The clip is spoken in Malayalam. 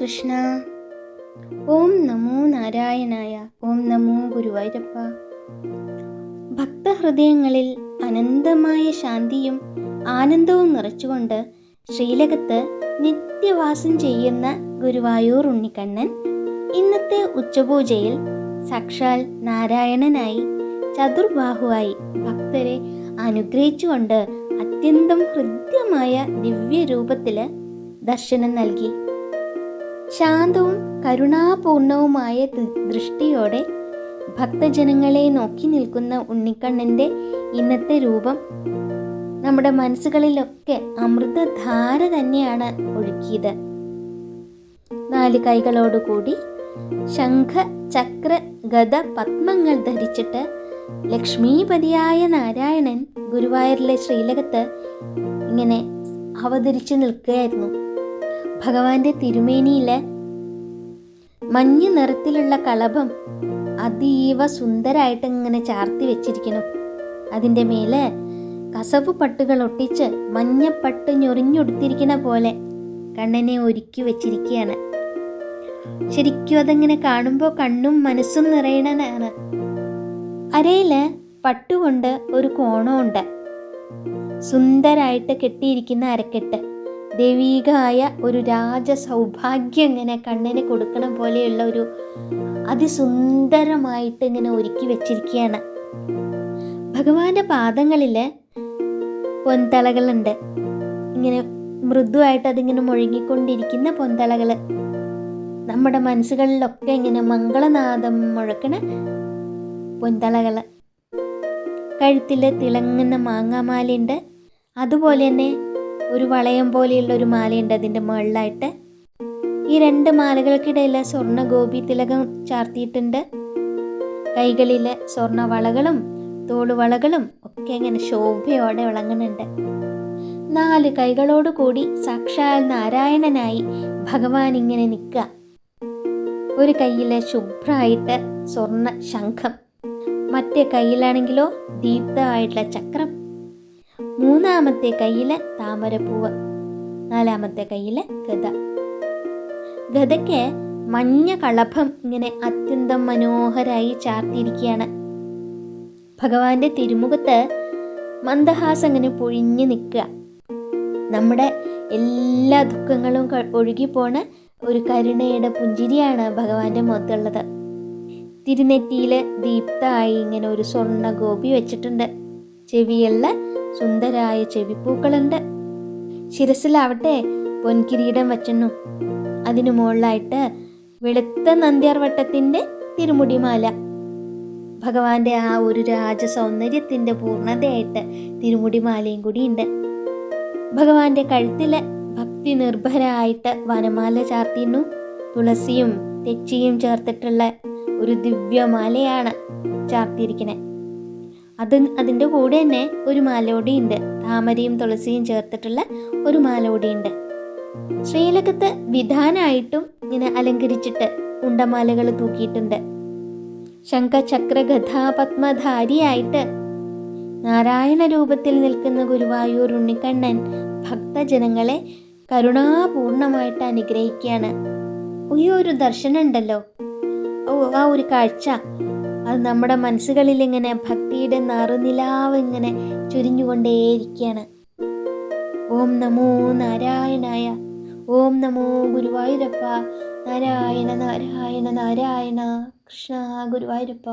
കൃഷ്ണ. ഓം നമോ നാരായണായ ഓം നമോ ഗുരുവായൂരപ്പ. ഭക്തഹൃദയങ്ങളിൽ അനന്തമായ ശാന്തിയും ആനന്ദവും നിറച്ചുകൊണ്ട് ശ്രീലകത്ത് നിത്യവാസം ചെയ്യുന്ന ഗുരുവായൂർ ഉണ്ണിക്കണ്ണൻ ഇന്നത്തെ ഉച്ചപൂജയിൽ സാക്ഷാൽ നാരായണനായി ചതുർബാഹുവായി ഭക്തരെ അനുഗ്രഹിച്ചുകൊണ്ട് അത്യന്തം ഹൃദ്യമായ ദിവ്യരൂപത്തിൽ ദർശനം നൽകി. ശാന്തവും കരുണാപൂർണവുമായ ദൃഷ്ടിയോടെ ഭക്തജനങ്ങളെ നോക്കി നിൽക്കുന്ന ഉണ്ണിക്കണ്ണന്റെ ഇന്നത്തെ രൂപം നമ്മുടെ മനസ്സുകളിലൊക്കെ അമൃതധാര തന്നെയാണ് ഒഴുക്കിയത്. നാല് കൈകളോടുകൂടി ശംഖ ചക്ര ഗത പത്മങ്ങൾ ധരിച്ചിട്ട് ലക്ഷ്മീപതിയായ നാരായണൻ ഗുരുവായൂരിലെ ശ്രീലകത്ത് ഇങ്ങനെ അവതരിച്ചു നിൽക്കുകയായിരുന്നു. ഭഗവാന്റെ തിരുമേനിയിൽ മഞ്ഞ നിറത്തിലുള്ള കളഭം അതീവ സുന്ദരായിട്ട് ഇങ്ങനെ ചാർത്തി വെച്ചിരിക്കണം അതിന്റെ മേലെ കസവ് പട്ടുകൾ ഒട്ടിച്ച് മഞ്ഞപ്പട്ട് ഞൊറിഞ്ഞൊടുത്തിരിക്കുന്ന പോലെ കണ്ണനെ ഒരുക്കി വെച്ചിരിക്കുകയാണ്. ശരിക്കും അതങ്ങനെ കാണുമ്പോൾ കണ്ണും മനസ്സും നിറയണനാണ്. അരയിൽ പട്ടുകൊണ്ട് ഒരു കോണമുണ്ട് സുന്ദരായിട്ട് കെട്ടിയിരിക്കുന്ന അരക്കെട്ട്. ദൈവീകമായ ഒരു രാജ സൗഭാഗ്യം ഇങ്ങനെ കണ്ണിന് കൊടുക്കണ പോലെയുള്ള ഒരു അതിസുന്ദരമായിട്ട് ഇങ്ങനെ ഒരുക്കി വെച്ചിരിക്കുകയാണ്. ഭഗവാന്റെ പാദങ്ങളിൽ പൊന്തളകളുണ്ട് ഇങ്ങനെ മൃദുവായിട്ട് അതിങ്ങനെ മുഴങ്ങിക്കൊണ്ടിരിക്കുന്ന പൊന്തളകൾ നമ്മുടെ മനസ്സുകളിലൊക്കെ ഇങ്ങനെ മംഗളനാദം മുഴക്കണ പൊന്തളകൾ കഴുത്തിൽ തിളങ്ങുന്ന മാങ്ങാമാലയുണ്ട്. അതുപോലെ തന്നെ ഒരു വളയം പോലെയുള്ള ഒരു മാലയുണ്ട് അതിന്റെ മുകളിലായിട്ട്. ഈ രണ്ട് മാലകൾക്കിടയിൽ സ്വർണ ഗോപി തിലകം ചാർത്തിയിട്ടുണ്ട്. കൈകളിലെ സ്വർണ വളകളും തോളുവളകളും ഒക്കെ ഇങ്ങനെ ശോഭയോടെ വിളങ്ങുന്നുണ്ട്. നാല് കൈകളോട് കൂടി സാക്ഷാൽ നാരായണനായി ഭഗവാൻ ഇങ്ങനെ നിൽക്കുക. ഒരു കയ്യിൽ ശുഭ്രമായിട്ട് സ്വർണ ശംഖം മറ്റേ കയ്യിലാണെങ്കിലോ ദീപ്തമായിട്ടുള്ള ചക്രം. മൂന്നാമത്തെ കയ്യിലെ താമരപ്പൂവ്. നാലാമത്തെ കയ്യിലെ ഗത ഗതയ്ക്ക് മഞ്ഞ കളഭം ഇങ്ങനെ അത്യന്തം മനോഹരായി ചാർത്തിയിരിക്കുകയാണ്. ഭഗവാന്റെ തിരുമുഖത്ത് മന്ദഹാസം ഇങ്ങനെ പൊഴിഞ്ഞു നിൽക്കുക. നമ്മുടെ എല്ലാ ദുഃഖങ്ങളും ഒഴുകിപ്പോണ ഒരു കരുണയുടെ പുഞ്ചിരിയാണ് ഭഗവാന്റെ മുഖത്തുള്ളത്. തിരുനെറ്റിയിൽ ദീപ്തമായി ഇങ്ങനെ ഒരു സ്വർണ ഗോപി വെച്ചിട്ടുണ്ട്. ചെവിയുള്ള സുന്ദരായ ചെവിപ്പൂക്കളുണ്ട്. ശിരസിലാവട്ടെ പൊൻകിരീടം വച്ചെണ്ണു. അതിനു മുകളിലായിട്ട് വെളുത്ത നന്ദ്യാർവട്ടത്തിന്റെ തിരുമുടിമാല. ഭഗവാന്റെ ആ ഒരു രാജ സൗന്ദര്യത്തിന്റെ പൂർണതയായിട്ട് തിരുമുടിമാലയും കൂടിയുണ്ട്. ഭഗവാന്റെ കഴുത്തിൽ ഭക്തി നിർഭരായിട്ട് വനമാല ചാർത്തിന്നു തുളസിയും തെച്ചിയും ചേർത്തിട്ടുള്ള ഒരു ദിവ്യമാലയാണ് ചാർത്തിയിരിക്കണേ. അത് അതിന്റെ കൂടെ തന്നെ ഒരു മാലോടിയുണ്ട് താമരയും തുളസിയും ചേർത്തിട്ടുള്ള ഒരു മാലോടിയുണ്ട് ശ്രീലകത്ത് വിധാനായിട്ടും ഇങ്ങനെ അലങ്കരിച്ചിട്ട് ഉണ്ടമാലകൾ തൂക്കിയിട്ടുണ്ട്. ശംഖചക്ര ഗഥാപത്മധാരിയായിട്ട് നാരായണ രൂപത്തിൽ നിൽക്കുന്ന ഗുരുവായൂർ ഉണ്ണിക്കണ്ണൻ ഭക്തജനങ്ങളെ കരുണാപൂർണമായിട്ട് അനുഗ്രഹിക്കുകയാണ്. ഈ ഒരു ദർശനം ഉണ്ടല്ലോ ആ ഒരു കാഴ്ച. അത് നമ്മുടെ മനസ്സുകളിൽ ഇങ്ങനെ ഭക്തിയുടെ നറുനിലാവ് ഇങ്ങനെ ചുരിഞ്ഞുകൊണ്ടേയിരിക്കുകയാണ്. ഓം നമോ നാരായണായ ഓം നമോ ഗുരുവായൂരപ്പ നാരായണ നാരായണ നാരായണ കൃഷ്ണ ഗുരുവായൂരപ്പ.